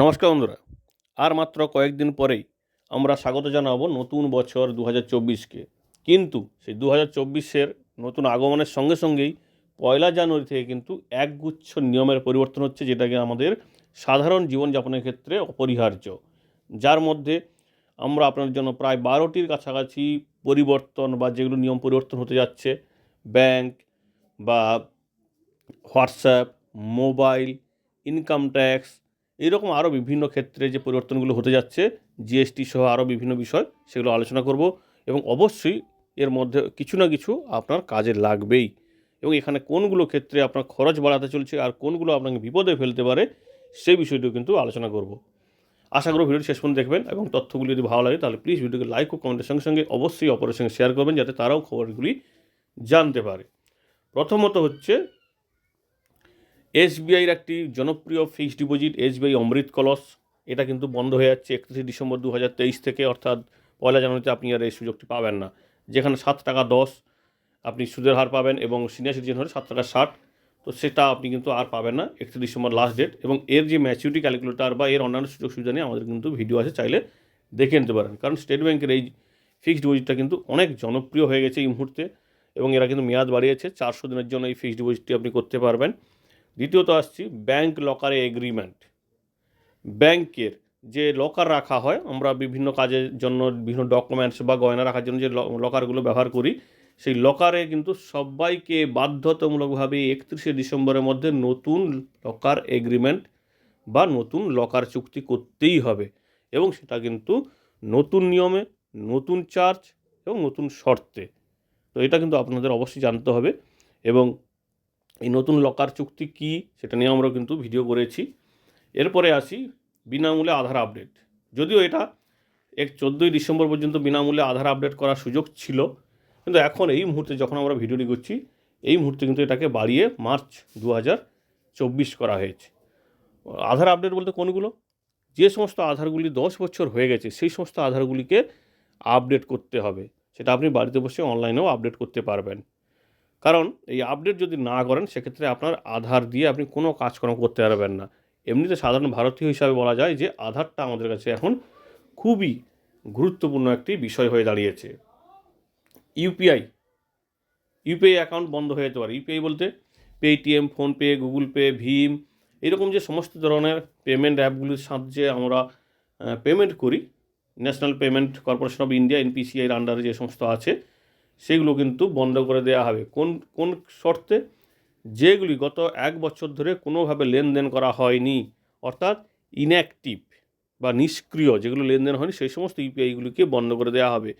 নমস্কার বন্ধুরা। আর মাত্র কয়েকদিন পরেই আমরা স্বাগত জানাব নতুন বছর দু হাজার চব্বিশকে। কিন্তু সেই দু হাজার চব্বিশের নতুন আগমনের সঙ্গে সঙ্গেই পয়লা জানুয়ারি থেকে কিন্তু একগুচ্ছ নিয়মের পরিবর্তন হচ্ছে, যেটাকে আমাদের সাধারণ জীবনযাপনের ক্ষেত্রে অপরিহার্য। যার মধ্যে আমরা আপনার জন্য প্রায় বারোটির কাছাকাছি পরিবর্তন বা যেগুলো নিয়ম পরিবর্তন হতে যাচ্ছে, ব্যাংক বা হোয়াটসঅ্যাপ, মোবাইল, ইনকাম ট্যাক্স এইরকম আরও বিভিন্ন ক্ষেত্রে যে পরিবর্তনগুলো হতে যাচ্ছে জিএসটি সহ আরও বিভিন্ন বিষয়, সেগুলো আলোচনা করব এবং অবশ্যই এর মধ্যে কিছু না কিছু আপনার কাজে লাগবেই। এবং এখানে কোনগুলো ক্ষেত্রে আপনার খরচ বাড়াতে চলছে আর কোনগুলো আপনাকে বিপদে ফেলতে পারে, সেই বিষয়টিও কিন্তু আলোচনা করব। আশা করব ভিডিওটি শেষ পর্যন্ত দেখবেন এবং তথ্যগুলি যদি ভালো লাগে তাহলে প্লিজ ভিডিওকে লাইক ও কমেন্টের সঙ্গে সঙ্গে অবশ্যই অপরের সঙ্গে শেয়ার করবেন যাতে তারাও খবরগুলি জানতে পারে। প্রথমত হচ্ছে এসবিআইয়ের একটি জনপ্রিয় ফিক্সড ডিপোজিট এসবিআই অমৃত কলস। এটা কিন্তু বন্ধ হয়ে যাচ্ছে একত্রিশে ডিসেম্বর দু হাজার তেইশ থেকে। অর্থাৎ পয়লা জানুয়ারিতে আপনি আর এই সুযোগটি পাবেন না। যেখানে সাত টাকা দশ আপনি সুদের হার পাবেন এবং সিনিয়র সিটিজেন হলে সাত টাকা ষাট। তো সেটা আপনি কিন্তু আর পাবেন না একত্রিশ ডিসেম্বর লাস্ট ডেট এবং এর যে ম্যাচিউরিটি ক্যালকুলেটার বা এর অন্যান্য সুযোগ সুবিধা নিয়ে আমাদের কিন্তু ভিডিও আছে, চাইলে দেখে নিতে পারেন। কারণ স্টেট ব্যাংকের এই ফিক্সড ডিপোজিটটা কিন্তু অনেক জনপ্রিয় হয়ে গেছে এই মুহূর্তে এবং এরা কিন্তু মেয়াদ বাড়িয়েছে। চারশো দিনের জন্য এই ফিক্সড ডিপোজিটটি আপনি করতে পারবেন। দ্বিতীয়ত আসছি ব্যাংক লকারে এগ্রিমেন্ট ব্যাংকের যে লকার রাখা হয়, আমরা বিভিন্ন কাজের জন্য বিভিন্ন ডকুমেন্টস বা গয়না রাখার জন্য যে লকারগুলো ব্যবহার করি, সেই লকারে কিন্তু সবাইকে বাধ্যতামূলকভাবে একত্রিশে ডিসেম্বরের মধ্যে নতুন লকার এগ্রিমেন্ট বা নতুন লকার চুক্তি করতেই হবে। এবং সেটা কিন্তু নতুন নিয়মে, নতুন চার্জ এবং নতুন শর্তে। তো এটা কিন্তু আপনাদের অবশ্যই জানতে হবে। এবং এই নতুন লকার চুক্তি কি সেটা নিয়ে আমরা কিন্তু ভিডিও করেছি। এরপরে আসি বিনামূল্যে আধার আপডেট যদিও এটা এক চোদ্দোই ডিসেম্বর পর্যন্ত বিনামূল্যে আধার আপডেট করার সুযোগ ছিল, কিন্তু এখন এই মুহূর্তে যখন আমরা ভিডিওটি করছি, এই মুহূর্তে কিন্তু এটাকে বাড়িয়ে মার্চ দু চব্বিশ করা হয়েছে। আধার আপডেট বলতে কোনগুলো? যে সমস্ত আধারগুলি দশ বছর হয়ে গেছে, সেই সমস্ত আধারগুলিকে আপডেট করতে হবে। সেটা আপনি বাড়িতে বসে অনলাইনেও আপডেট করতে পারবেন। কারণ এই আপডেট যদি না করেন, সেক্ষেত্রে আপনার আধার দিয়ে আপনি কোনো কাজকর্ম করতে পারবেন না। এমনিতে সাধারণ ভারতীয় হিসাবে বলা যায় যে, আধারটা আমাদের কাছে এখন খুবই গুরুত্বপূর্ণ একটি বিষয় হয়ে দাঁড়িয়েছে। ইউপিআই ইউপিআই অ্যাকাউন্ট বন্ধ হয়ে যেতে পারে। ইউপিআই বলতে পেটিএম ফোনপে গুগল পে ভীম এরকম যে সমস্ত ধরনের পেমেন্ট অ্যাপগুলির সাহায্যে আমরা পেমেন্ট করি। National payment corporation of India এনপিসিআইয়ের আন্ডারে যে সমস্ত আছে সেগুলো কিন্তু বন্ধ করে দেওয়া হবে। কোন কোন শর্তে? যেগুলি গত এক বছর ধরে কোনোভাবে লেনদেন করা হয়নি, অর্থাৎ ইনঅ্যাক্টিভ বা নিষ্ক্রিয় যেগুলো লেনদেন হয়নি, সেই সমস্ত ইউপিআইগুলিকে বন্ধ করে দেওয়া হবে।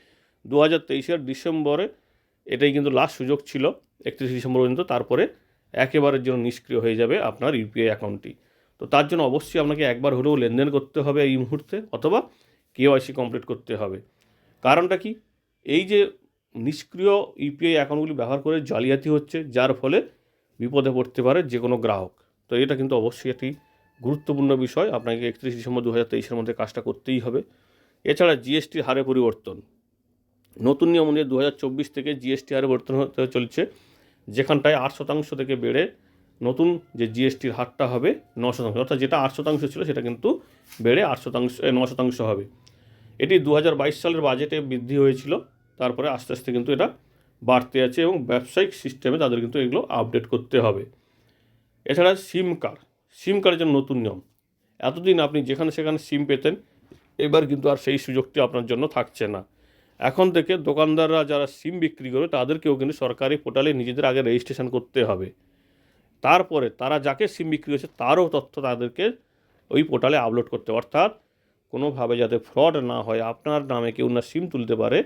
দু হাজার তেইশের ডিসেম্বরে এটাই কিন্তু লাস্ট সুযোগ ছিল, একত্রিশে ডিসেম্বর পর্যন্ত, তারপরে একেবারের জন্য নিষ্ক্রিয় হয়ে যাবে আপনার ইউপিআই অ্যাকাউন্টটি। তো তার জন্য অবশ্যই আপনাকে একবার হলেও লেনদেন করতে হবে এই মুহূর্তে, অথবা কেওয়াইসি কমপ্লিট করতে হবে। কারণটা কি? এই যে নিষ্ক্রিয় ইউপিআই অ্যাকাউন্টগুলি ব্যবহার করে জালিয়াতি হচ্ছে, যার ফলে বিপদে পড়তে পারে যে কোনো গ্রাহক। তো এটা কিন্তু অবশ্যই একটি গুরুত্বপূর্ণ বিষয়। আপনাকে একত্রিশ ডিসেম্বর দু হাজার তেইশের মধ্যে কাজটা করতেই হবে। এছাড়া জিএসটির হারে পরিবর্তন। নতুন নিয়ম অনুযায়ী দু হাজার চব্বিশ থেকে জিএসটি হারে পরিবর্তন হতে চলছে, যেখানটায় আট শতাংশ থেকে বেড়ে নতুন যে জিএসটির হারটা হবে ন শতাংশ। অর্থাৎ যেটা আট শতাংশ ছিল, সেটা কিন্তু বেড়ে আট শতাংশ ন শতাংশ হবে। এটি দু হাজার বাইশ সালের বাজেটে বৃদ্ধি হয়েছিল। তারপরে আস্তে আস্তে কিন্তু এটা বাড়তে আছে এবং ব্যবসায়িক সিস্টেমে তাদের কিন্তু এগুলো আপডেট করতে হবে। এছাড়া সিম কার্ড সিম কার্ডের জন্য নতুন নিয়ম। এতদিন আপনি যেখানে সেখানে সিম পেতেন, এবার কিন্তু আর সেই সুযোগটি আপনার জন্য থাকছে না। এখন থেকে দোকানদাররা যারা সিম বিক্রি করে, তাদেরকেও কিন্তু সরকারি পোর্টালে নিজেদের আগে রেজিস্ট্রেশন করতে হবে। তারপরে তারা যাকে সিম বিক্রি করেছে, তারও তথ্য তাদেরকে ওই পোর্টালে আপলোড করতে অর্থাৎ কোনোভাবে যাতে ফ্রড না হয়, আপনার নামে কেউ না সিম তুলতে পারে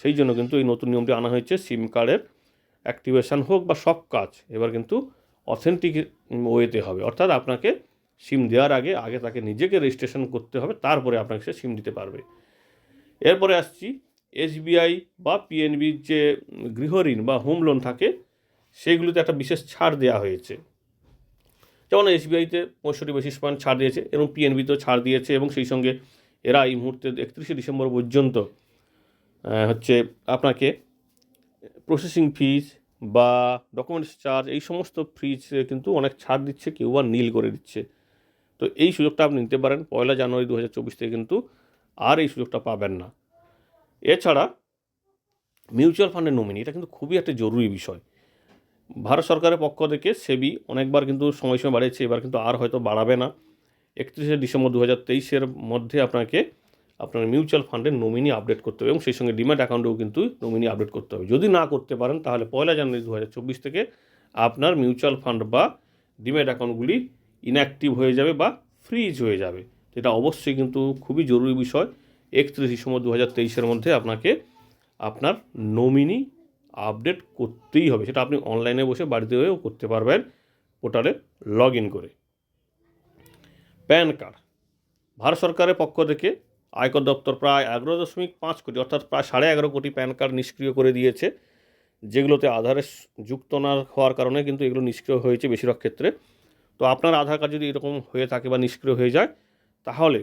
সেই জন্য কিন্তু এই নতুন নিয়মটি আনা হয়েছে। সিম কার্ডের অ্যাক্টিভেশন হোক বা সব কাজ, এবার কিন্তু অথেন্টিক ওয়েতে হবে। অর্থাৎ আপনাকে সিম দেওয়ার আগে আগে তাকে নিজেকে রেজিস্ট্রেশন করতে হবে, তারপরে আপনাকে সে সিম দিতে পারবে। এরপরে আসছি, এসবিআই বা পিএনবির যে গৃহঋণ বা হোম লোন থাকে, সেগুলোতে একটা বিশেষ ছাড় দেওয়া হয়েছে। যেমন এসবিআইতে পঁয়ষট্টি বেসিস পয়েন্ট ছাড় দিয়েছে এবং পিএনবিতেও ছাড় দিয়েছে এবং সেই সঙ্গে এরা এই মুহূর্তে একত্রিশে ডিসেম্বর পর্যন্ত হচ্ছে আপনাকে প্রসেসিং ফিজ বা ডকুমেন্টস চার্জ এই সমস্ত ফিজ কিন্তু অনেক ছাড় দিচ্ছে, কেউ বা নীল করে দিচ্ছে। তো এই সুযোগটা আপনি নিতে পারেন। পয়লা জানুয়ারি দু হাজার চব্বিশ থেকে কিন্তু আর এই সুযোগটা পাবেন না। এছাড়া মিউচুয়াল ফান্ডের নমিনি এটা কিন্তু খুবই একটা জরুরি বিষয়। ভারত সরকারের পক্ষ থেকে সেবি অনেকবার কিন্তু সময় সময় বাড়িয়েছে, এবার কিন্তু আর হয়তো বাড়াবে না। একত্রিশে ডিসেম্বর দু হাজার তেইশের মধ্যে আপনাকে আপনার মিউচুয়াল ফান্ডের নমিনি আপডেট করতে হবে এবং সেই সঙ্গে ডিম্যাট অ্যাকাউন্টেও কিন্তু নমিনি আপডেট করতে হবে। যদি না করতে পারেন, তাহলে পয়লা জানুয়ারি দু হাজার চব্বিশ থেকে আপনার মিউচুয়াল ফান্ড বা ডিম্যাট অ্যাকাউন্টগুলি ইনঅ্যাক্টিভ হয়ে যাবে বা ফ্রিজ হয়ে যাবে। এটা অবশ্যই কিন্তু খুবই জরুরি বিষয়। একত্রিশ ডিসেম্বর দু হাজার তেইশের মধ্যে আপনাকে আপনার নমিনি আপডেট করতেই হবে। সেটা আপনি অনলাইনে বসে বাড়িতে হয়েও করতে পারবেন পোর্টালে লগ ইন করে। প্যান কার্ড ভারত সরকারের পক্ষ থেকে আয়কর দপ্তর প্রায় এগারো দশমিক পাঁচ কোটি, অর্থাৎ প্রায় সাড়ে এগারো কোটি প্যান কার্ড নিষ্ক্রিয় করে দিয়েছে, যেগুলোতে আধারের যুক্ত না হওয়ার কারণে কিন্তু এগুলো নিষ্ক্রিয় হয়েছে বেশিরভাগ ক্ষেত্রে। তো আপনার আধার কার্ড যদি এরকম হয়ে থাকে বা নিষ্ক্রিয় হয়ে যায়, তাহলে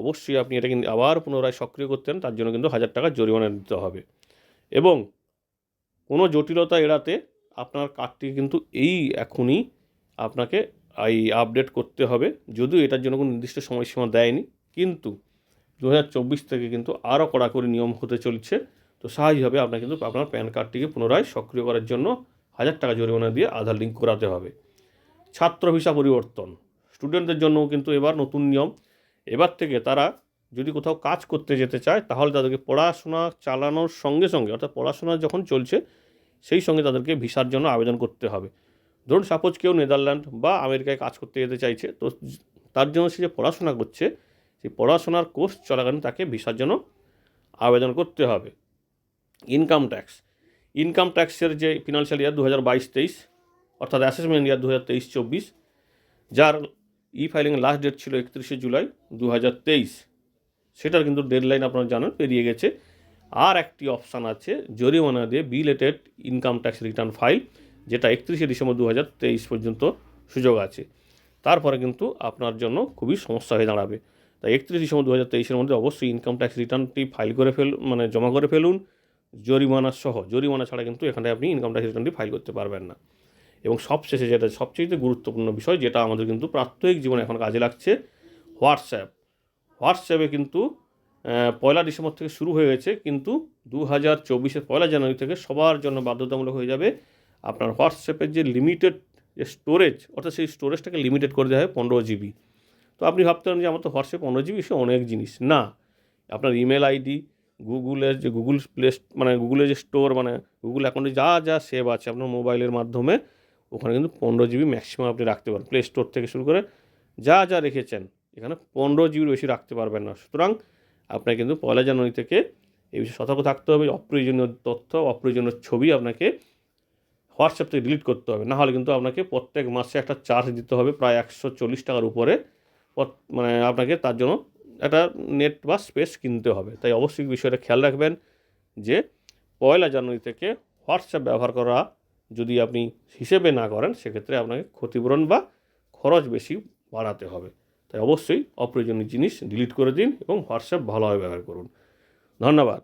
অবশ্যই আপনি এটা কিন্তু আবার পুনরায় সক্রিয় করতেন, তার জন্য কিন্তু হাজার টাকা জরিমানা দিতে হবে। এবং কোনো জটিলতা এড়াতে আপনার কার্ডটি কিন্তু এই এখনই আপনাকে এই আপডেট করতে হবে, যদিও এটার জন্য কোনো নির্দিষ্ট সময়সীমা দেয়নি, কিন্তু দু হাজার চব্বিশ থেকে কিন্তু আরও কড়াকড়ি নিয়ম হতে চলছে। তো স্বাভাবিকভাবে আপনার কিন্তু আপনার প্যান কার্ডটিকে পুনরায় সক্রিয় করার জন্য হাজার টাকা জরিমানা দিয়ে আধার লিঙ্ক করাতে হবে। ছাত্র ভিসা পরিবর্তন। স্টুডেন্টদের জন্যও কিন্তু এবার নতুন নিয়ম। এবার থেকে তারা যদি কোথাও কাজ করতে যেতে চায়, তাহলে তাদেরকে পড়াশোনা চালানোর সঙ্গে সঙ্গে, অর্থাৎ পড়াশোনা যখন চলছে, সেই সঙ্গে তাদেরকে ভিসার জন্য আবেদন করতে হবে। ধরুন, সাপোজ কেউ নেদারল্যান্ড বা আমেরিকায় কাজ করতে যেতে চাইছে, তো তার জন্য সে যে পড়াশোনা করছে সেই পড়াশোনার কোর্স চলাকালীন তাকে ভিসার জন্য আবেদন করতে হবে। Income tax. ইনকাম ট্যাক্সের যে ফিনান্সিয়াল ইয়ার দু হাজার বাইশ তেইশ, অর্থাৎ অ্যাসেসমেন্ট ইয়ার দু হাজার তেইশ চব্বিশ, যার ই ফাইলিং লাস্ট ডেট ছিল একত্রিশে জুলাই দু হাজার তেইশ, সেটার কিন্তু ডেডলাইন আপনারা জানেন, পেরিয়ে গেছে। আর একটি অপশান আছে, জরিমানা দিয়ে belated income tax return file যেটা একত্রিশে ডিসেম্বর দু হাজার তেইশ পর্যন্ত সুযোগ আছে। তারপরে কিন্তু আপনার জন্য খুবই সমস্যা হয়ে দাঁড়াবে। তাই একত্রিশ ডিসেম্বর দু হাজার তেইশের মধ্যে অবশ্যই ইনকাম ট্যাক্স রিটার্নটি ফাইল করে ফেল মানে জমা করে ফেলুন। জরিমানা সহ, জরিমানা ছাড়া কিন্তু এখানে আপনি ইনকাম ট্যাক্স রিটার্নটি ফাইল করতে পারবেন না। এবং সবশেষে যেটা, সবচেয়ে গুরুত্বপূর্ণ বিষয়, যেটা আমাদের কিন্তু প্রাত্যহিক জীবনে এখন কাজে লাগছে, হোয়াটসঅ্যাপ। হোয়াটসঅ্যাপে কিন্তু পয়লা ডিসেম্বর থেকে শুরু হয়ে গেছে, কিন্তু দু হাজার চব্বিশের পয়লা জানুয়ারি থেকে সবার জন্য বাধ্যতামূলক হয়ে যাবে আপনার হোয়াটসঅ্যাপের যে লিমিটেড যে স্টোরেজ অর্থাৎ সেই স্টোরেজটাকে লিমিটেড করে দেওয়া হয় পনেরো জিবি তো আপনি ভাবতে পারেন যে আমার তো হোয়াটসঅ্যাপ পনেরো জিবি সে অনেক জিনিস। না, আপনার ইমেল আইডি গুগলের যে, গুগল প্লে মানে গুগলের যে স্টোর মানে গুগল অ্যাকাউন্টে যা যা সেভ আছে আপনার মোবাইলের মাধ্যমে, ওখানে কিন্তু পনেরো জিবি ম্যাক্সিমাম আপনি রাখতে পারেন প্লে স্টোর থেকে শুরু করে যা যা রেখেছেন, এখানে পনেরো জিবির বেশি রাখতে পারবেন না। সুতরাং আপনাকে কিন্তু পয়লা জানুয়ারি থেকে এই বিষয়ে সতর্ক থাকতে হবে। অপ্রয়োজনীয় তথ্য, অপ্রয়োজনীয় ছবি আপনাকে হোয়াটসঅ্যাপ থেকে ডিলিট করতে হবে। না হলে কিন্তু আপনাকে প্রত্যেক মাসে একটা চার্জ দিতে হবে, প্রায় একশো চল্লিশ টাকার উপরে। মানে আপনাকে তার জন্য একটা নেট বা স্পেস কিনতে হবে। তাই অবশ্যই বিষয়টা খেয়াল রাখবেন যে পয়লা জানুয়ারি থেকে হোয়াটসঅ্যাপ ব্যবহার করা যদি আপনি হিসেবে না করেন, সেক্ষেত্রে আপনাকে ক্ষতিপূরণ বা খরচ বেশি বাড়াতে হবে। তাই অবশ্যই অপ্রয়োজনীয় জিনিস ডিলিট করে দিন এবং হোয়াটসঅ্যাপ ভালোভাবে ব্যবহার করুন। ধন্যবাদ।